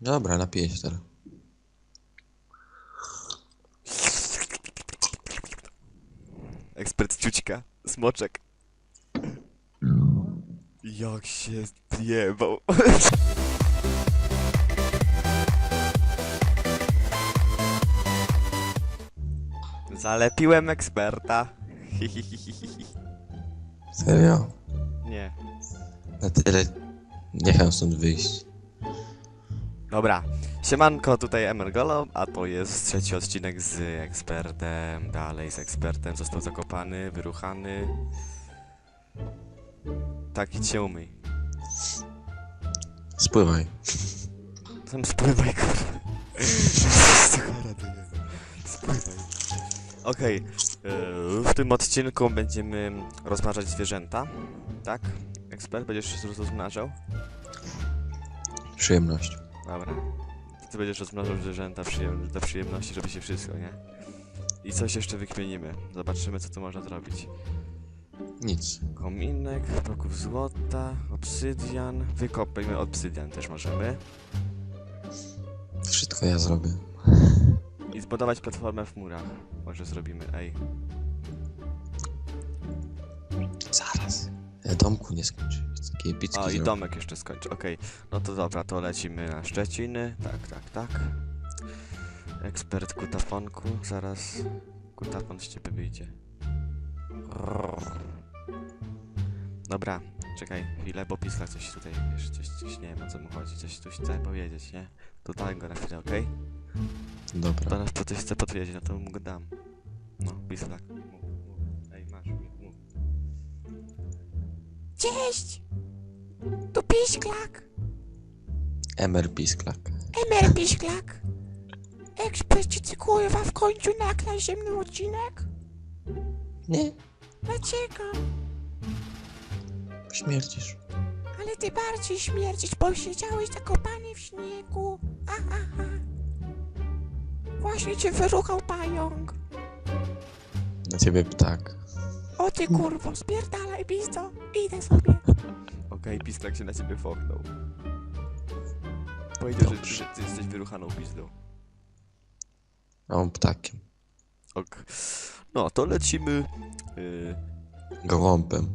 Dobra, napiję się teraz. Ekspert ciućka, smoczek. Jak się zjebał. Zalepiłem eksperta. Serio? Nie. Na tyle nie chcę stąd wyjść. Dobra. Siemanko, tutaj Emergolo, a to jest trzeci odcinek z ekspertem. Dalej z ekspertem. Został zakopany, wyruchany. Tak, idź się umyj. Spływaj. Tam spływaj, kurwa. Spływaj. Okej, yy, w tym odcinku będziemy rozmnażać zwierzęta, tak? Ekspert, będziesz się rozmnażał? Przyjemność. Dobra. Ty będziesz rozmnażał zwierzęta przyjem dla przyjemności, żeby się wszystko, nie? I coś jeszcze wykmienimy. Zobaczymy, co tu można zrobić. Nic. Kominek, bloków złota, obsydian. Wykopajmy obsydian też możemy. Wszystko ja zrobię. I zbudować platformę w murach. Może zrobimy, ej. Zaraz. Ja domku nie skończę. Epickie O, i domek jeszcze skończy, okej. No to dobra, to lecimy na Szczeciny. Tak, tak, tak. Ekspert kutafonku, zaraz kutafon z ciebie wyjdzie. Dobra, czekaj chwilę, bo Pisla coś tutaj, wiesz, coś, coś, nie wiem o co mu chodzi, coś tu chce powiedzieć, nie? To daj go na chwilę, okej? Dobra. To nas po coś chce powiedzieć, no to mu go dam. No, Pislak, mów, mów. Ej, masz, mów. Cześć! Tu Piśklak, Emer Pisklak. Emer Piśklak. Ekspert ci kurwa w końcu naklej ze mną odcinek? Nie. Dlaczego? Śmierdzisz. Ale ty bardziej śmierdzisz, bo siedziałeś zakopany w śniegu. Aha, aha. Właśnie cię wyruchał pająk. Na ciebie ptak. O ty kurwo, spierdalaj pizdo. Idę sobie. Okej, Pisklak się na ciebie foknął. Powiedział, że, Dobrze. że ty jesteś wyruchaną pizdą. A on ptakiem. Ok. No, to lecimy. Yy, Gołąbem.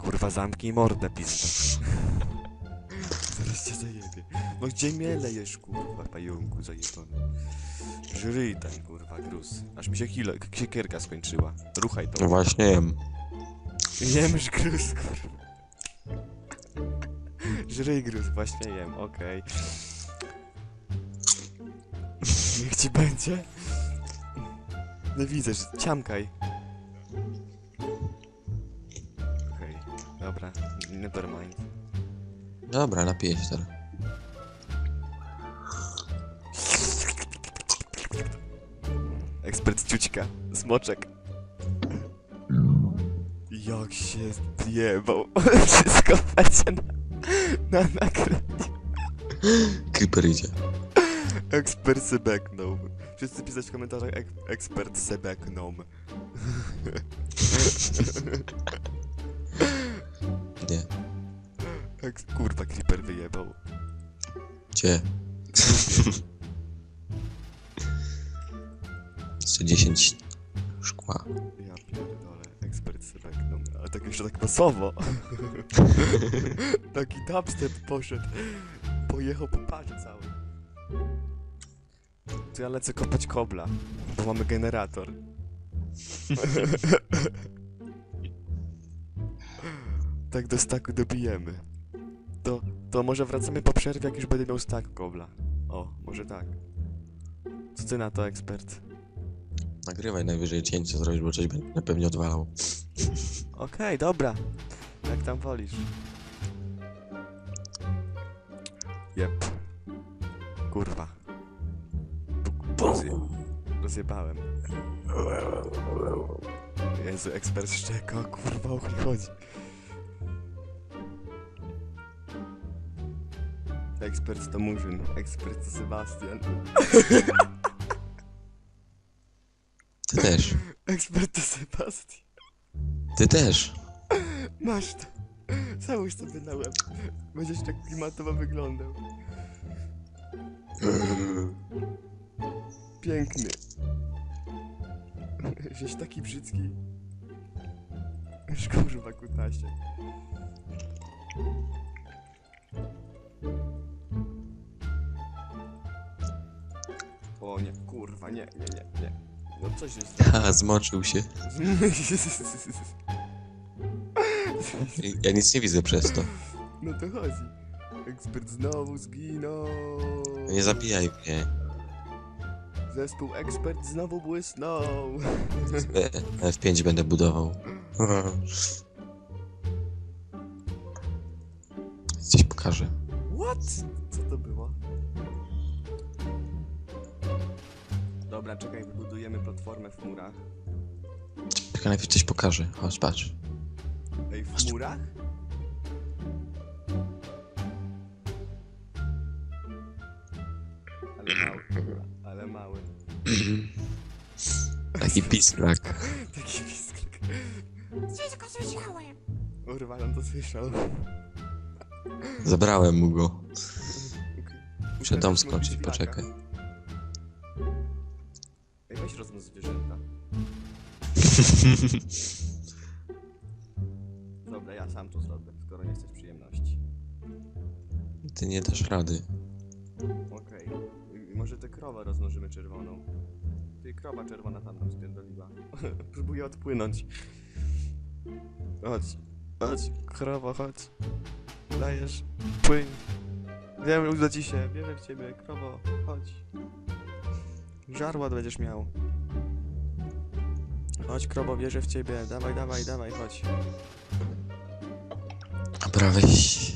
kurwa, zamknij mordę, pizdo. Zaraz cię zajebie. No gdzie mnie lejesz, kurwa, pająku zajebany. Żryj ten, kurwa, gruz. Aż mi się kilo, siekierka skończyła. Ruchaj to. No właśnie jem. Jemż gruz, kurwa. Żryj gruz, właśnie jem, okej. Niech ci będzie. No widzę, że ciamkaj. Okej, dobra, never mind. Dobra, napiję się teraz. Ekspert ciućka, smoczek. Jak się zjebał. Wszystko będzie na, na nagraniu. Creeper idzie. Ekspert se beknął. Wszyscy pisać w komentarzach ek ekspert se beknął. Nie. Eks kurwa, creeper wyjebał. Gdzie? Jeszcze 10 szkła. Ja pierdolę, ekspert se beknął. Ale tak jeszcze tak masowo. Taki dubstep poszedł. Pojechał po parze cały. To ja lecę kopać kobla, bo mamy generator. tak do staku dobijemy. To, to może wracamy po przerwie, jak już będę miał stak kobla. O, może tak. Co ty na to, ekspert? Nagrywaj najwyżej cięcie zrobić, bo coś na pewnie odwalał. Okej, dobra. Jak tam wolisz. Jep. Kurwa. Rozje... Rozjebałem. Jezu, ekspert szczeka, kurwa, o chuj chodzi. Ekspert to Murzyn, ekspert to Sebastian. Ty też. Ekspert to Sebastian. Ty też. Masz to. Załóż sobie na łeb. Będziesz tak klimatowo wyglądał. Piękny. Żeś taki brzydki. Już kurwa kutasie. O nie, kurwa, nie, nie, nie, nie. No coś jest. Ha, zmoczył się. Ja nic nie widzę przez to. No to chodzi. Ekspert znowu zginął. Nie zabijaj mnie. Zespół ekspert znowu błysnął. E, F5 będę budował. Coś pokażę. What? Co to było? Dobra, czekaj, wybudujemy platformę w murach. Czekaj, najpierw coś pokażę. Chodź, patrz. Ej, w murach? Ale mały, dobra, ale mały. Taki pisklak. Taki pisklek. Wszystko słyszałem. Urwalam to słyszał. Zabrałem mu go. Muszę dom skończyć, poczekaj. Weź rozmów zwierzęta. Dobra, ja sam to zrobię, skoro nie chcesz przyjemności. Ty nie dasz rady. Okej. Może tę krowę rozmnożymy czerwoną. Ty krowa czerwona tam nam spierdoliła. Próbuję odpłynąć. Chodź. Chodź, krowo, chodź. Dajesz. Płyń. Wiem, uda ci się. Wierzę w ciebie, krowo. Chodź. Żarła będziesz miał. Chodź, krowo, wierzę w ciebie. Dawaj, dawaj, dawaj, chodź. Dobra, weź.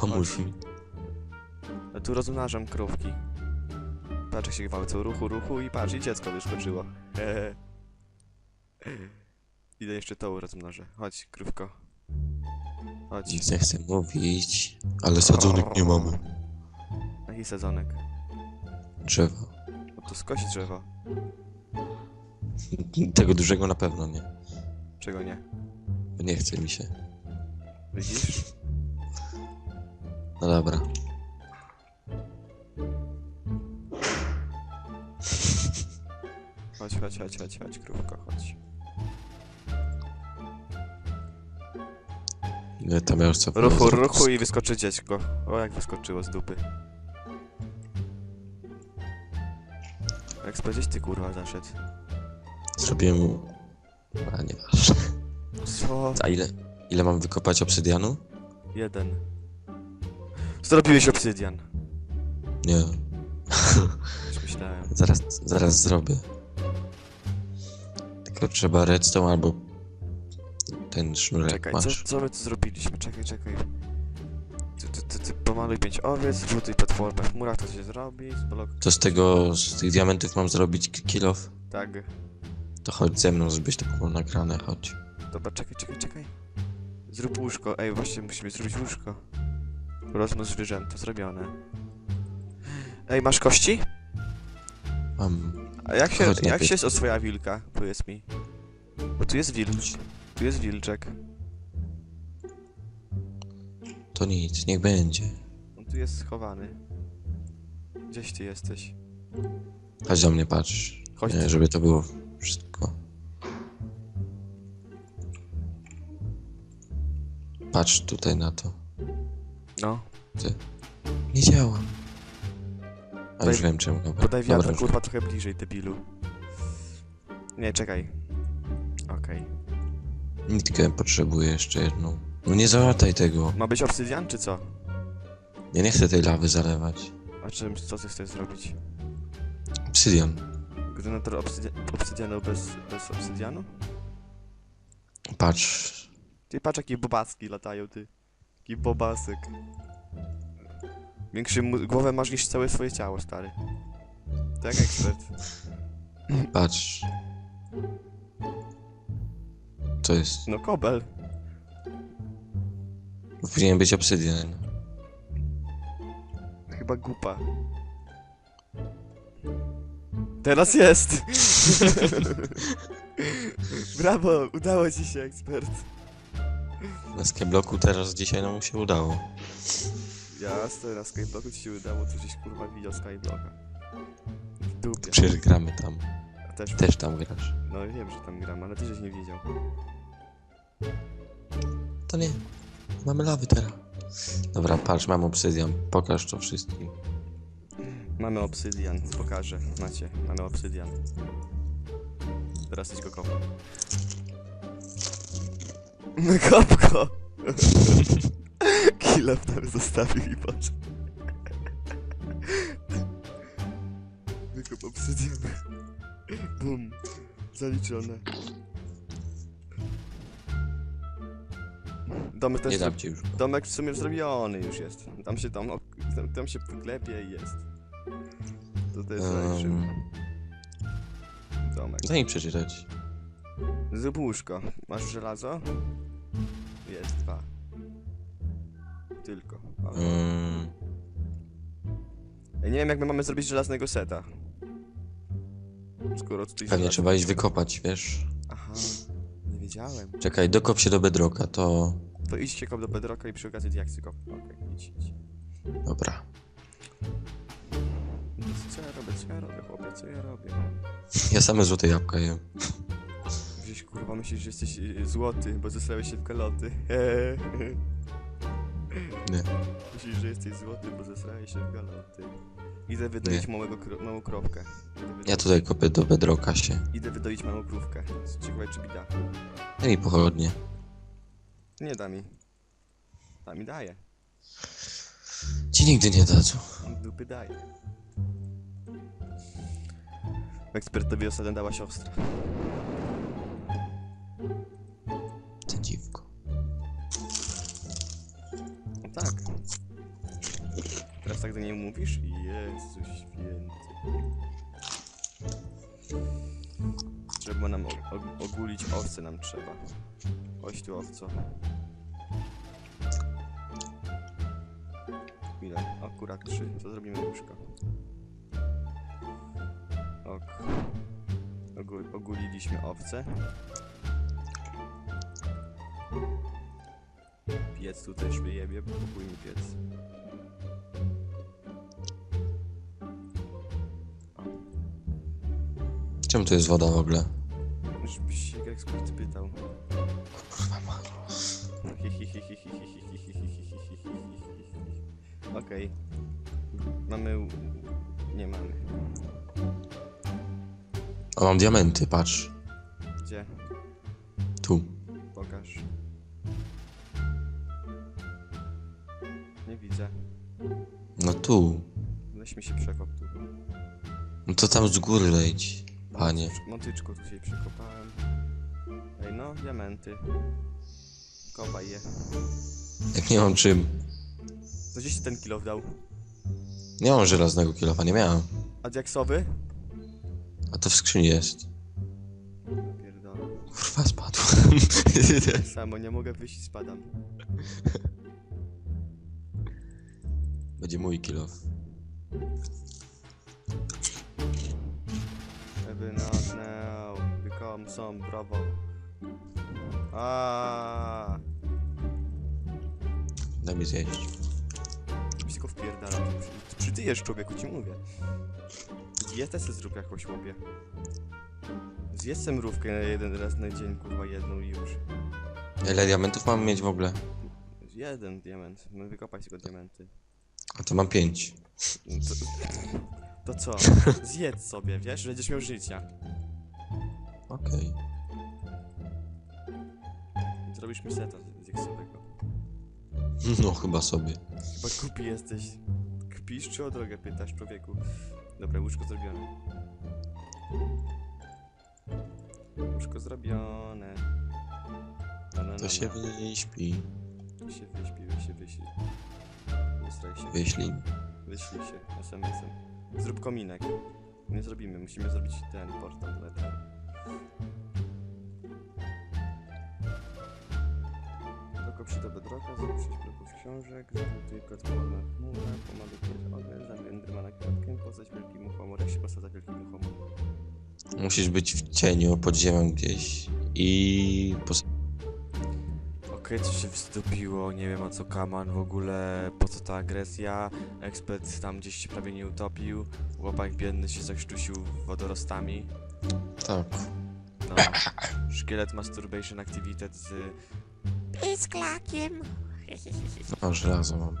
Pomóż mi. Ja tu rozmnażam krówki. Patrz jak się gwałcą, ruchu, ruchu i patrz, i dziecko wyskoczyło. Idę jeszcze tą rozmnożę. Chodź, krówko. Chodź. Nic nie chcę mówić. Ale sadzonek nie mamy. Jaki sezonek? Drzewa. No to skosi drzewo. Tego dużego na pewno nie. Czego nie? Bo nie chce mi się. Widzisz? No dobra. Chodź, chodź, chodź, chodź, chodź, krówko, chodź. Nie, tam już co Ruchu, ruchu i wyskoczy dziecko. O, jak wyskoczyło z dupy. Jak spodzieś ty kurwa zaszedł. Zrobiłem mu... A nie masz. Co? A ile, ile mam wykopać obsydianu? Jeden. Zrobiłeś obsydian. Nie. Już myślałem. Zaraz, zaraz zrobię. Tylko trzeba redstone albo ten sznurek Czekaj, co, masz. co my tu zrobiliśmy? Czekaj, czekaj. Ty, ty, ty, ty pomaluj pięć owiec, zbuduj platformę w murach, to się zrobi, z blok... Co z tego, z tych diamentów mam zrobić k- kill off? Tak. To chodź ze mną, żebyś to było nagrane, chodź. Dobra, czekaj, czekaj, czekaj. Zrób łóżko. Ej, właśnie musimy zrobić łóżko. Rozmnóż zwierzęta, zrobione. Ej, masz kości? Mam... A jak się, Chodź jak najpierw. się oswoja wilka? Powiedz mi. Bo tu jest wilcz. Tu jest wilczek. To nic, niech będzie. Tu jest schowany. Gdzieś ty jesteś? Chodź do mnie, patrz. Chodź. Nie, żeby to było wszystko. Patrz tutaj na to. No. Nie działa. A Daj- już wiem czemu, dobra. Podaj wiatr, dobra, kurwa, trochę bliżej, debilu. Nie, czekaj. Okej. Nitkę potrzebuję jeszcze jedną. No nie załataj tego. Ma być obsydian, czy co? Ja nie chcę tej lawy zalewać. A czym, co ty chcesz zrobić? Obsydian. Generator obsydia obsydianu bez, bez obsydianu? Patrz. Ty patrz jakie bobaski latają, ty. Taki bobasek. Większy głowę masz niż całe swoje ciało, stary. Tak, ekspert. Patrz. To jest. No kobel. Powinien być obsydian. Chyba gupa. Teraz jest! Brawo, udało ci się, ekspert. Na skybloku teraz dzisiaj nam się udało. Jasne, na Skyblocku ci się udało, to żeś kurwa widział Skyblocka. W dupie. Przecież gramy tam. A też, Też tam grasz. no wiem, że tam gram, ale ty żeś nie widział. To nie. Mamy lawy teraz. Dobra, patrz, mam obsydian. Pokaż to wszystkim. Mamy obsydian, pokażę. Macie, mamy obsydian. Teraz idź go kopę. No kop go! Killa tam zostawił i patrz. Wykop obsydian. Bum. Zaliczone. Domek też Nie dam ci już. Domek w sumie zrobiony już jest. Tam się tam, tam, tam się wyklepie i jest. To to jest um... Domek. daj mi przeczytać. Zrób łóżko. Masz żelazo? Jest dwa. Tylko. Um, nie wiem jak my mamy zrobić żelaznego seta. Skoro tutaj pewnie trzeba iść wykopać, wiesz? Aha, nie wiedziałem. Czekaj, dokop się do bedroka, to... To idźcie kop do bedrocka i przy okazji diaksy kop. Okej, idź, idź. Dobra. Co ja robię, co ja robię, chłopie, co ja robię? Ja same złote jabłka jem. Gdzieś kurwa myślisz, że jesteś y, złoty, bo zesrałeś się w kaloty. Nie. Myślisz, że jesteś złoty, bo zesrałeś się w galoty. Idę wydoić małego kro małą krowkę. Idę wydoić, Ja tutaj kopię do bedroka się. Idę wydoić małą krówkę. Ciekawe czy mi da. Daj mi pochodnie. Nie da mi. Da mi daje. Ci nigdy nie dadzą. Dupy daje. Ekspertowi ostatnio dała siostra. Ten dziwko. No tak. Teraz tak do niej mówisz? Jezu święty. Trzeba nam o- o- ogulić owce nam trzeba. Oś tu owco. Ile? Akurat trzy. Co zrobimy łóżko? Ok. Ogu oguliliśmy owce. Piec tu też wyjebie, mi piec. Czemu tu jest woda w ogóle? Żebyś się jak spójrz pytał. Kurwa ma. Okej. Mamy... u- Nie mamy. O, mam diamenty, patrz. Gdzie? Tu. Pokaż. Nie widzę. No tu. Weź mi się przekop tu. No to tam z góry lejdź, panie. Motycz- Motyczko tu się przekopałem. Ej no, diamenty. Kopaj je. Jak nie mam czym. To gdzieś ci ten kilo dał? Nie mam żelaznego kilofa, nie miałem. A diaksowy? A to w skrzyni jest. Pierdolę. Kurwa, spadł. Samo nie mogę wyjść, spadam. Będzie mój kilof. Every not now become some bravo. Aaaa, Daj mi zjeść. go wpierdala. Przy- Przytyjesz człowieku, ci mówię. Dietę se zrób jakąś łopie. Zjedz tę mrówkę na jeden raz na dzień, kurwa jedną i już. Ile diamentów mam mieć w ogóle? Jeden diament, no wykopaj sobie diamenty. A to mam pięć. No To, to co? Zjedz sobie, wiesz, będziesz miał życia. Okej. Zrobisz mi seta z diaksowego. No chyba sobie. Chyba kupi jesteś. Kpisz czy o drogę pytasz, człowieku? Dobra, łóżko zrobione. Łóżko zrobione. Na, na, na, To się na. wyśpi. To się wyśpi, wy się wyśpi. Się. Wyślij. Wyślij się SMS-em. Zrób kominek. Nie zrobimy, musimy zrobić ten portal dla się do bedrocka, zrób 6 bloków książek, zbuduj platformę chmurę, pomagaj pięć ogień, zabij Endermana kwiatkiem, postać wielkiemu homoru, jak się posadza wielkiemu homoru. Musisz być w cieniu, pod ziemią gdzieś. I... Pos... Co się wstypiło, nie wiem o co kaman w ogóle, po co ta agresja, ekspert tam gdzieś się prawie nie utopił, chłopak biedny się zakrztusił wodorostami, Tak. no, szkielet masturbation activated z... Z klakiem. O, żelazo mam.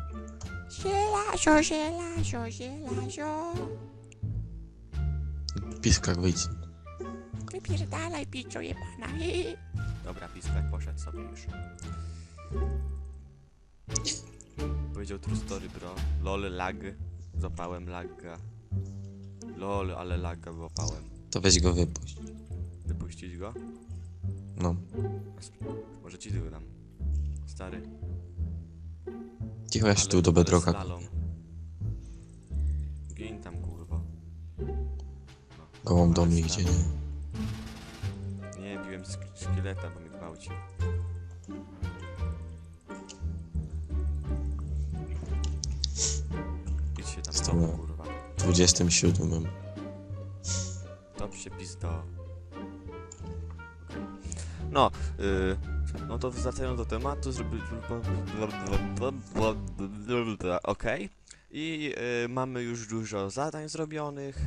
Żelazo, żelazo, żelazo. Piskak wyjdź. Wypierdalaj, piczo jebana. Dobra, pisklak poszedł sobie już. Powiedział true story, bro. Lol, lag. Złapałem lagga. Lol, ale lagga złapałem. To weź go wypuść. Wypuścić go? No. Może ci tył dam. Stary. Cicho, ja się tu do bedroka. slalom. Gin tam, kurwa. Gołąb do mnie idzie, nie? Szkieleta, bo mnie gwałcił. Idź się tam kurwa. 27. Top się pizdo. No, y, no to wracając do tematu, żeby... Okej. I y, mamy już dużo zadań zrobionych.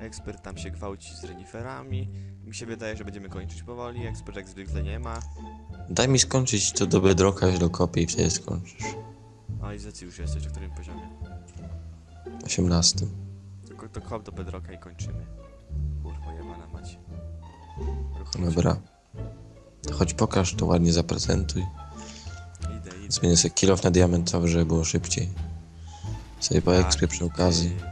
Ekspert tam się gwałci z reniferami. Mi się wydaje, że będziemy kończyć powoli. Ekspert jak zwykle nie ma. Daj mi skończyć to do bedroka, źle kopię i wtedy skończysz. A i zacy już jesteś, w którym poziomie? 18. To, to kop do bedrocka i kończymy. Kurwa jebana mać. Dobra. To choć pokaż, to ładnie zaprezentuj. Idę, idę. Zmienię sobie kilof na diamentowy, żeby było szybciej. Sobie po ekspie przy okazji.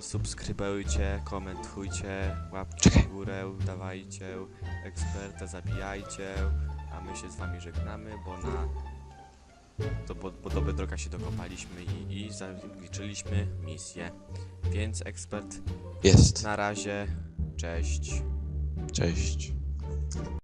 Subskrybujcie, komentujcie, łapcie w górę, dawajcie, eksperta zabijajcie, a my się z wami żegnamy, bo na to, bo, bo do Bedroka się dokopaliśmy i, i zaliczyliśmy misję. Więc ekspert, Jest. na razie, cześć. Cześć.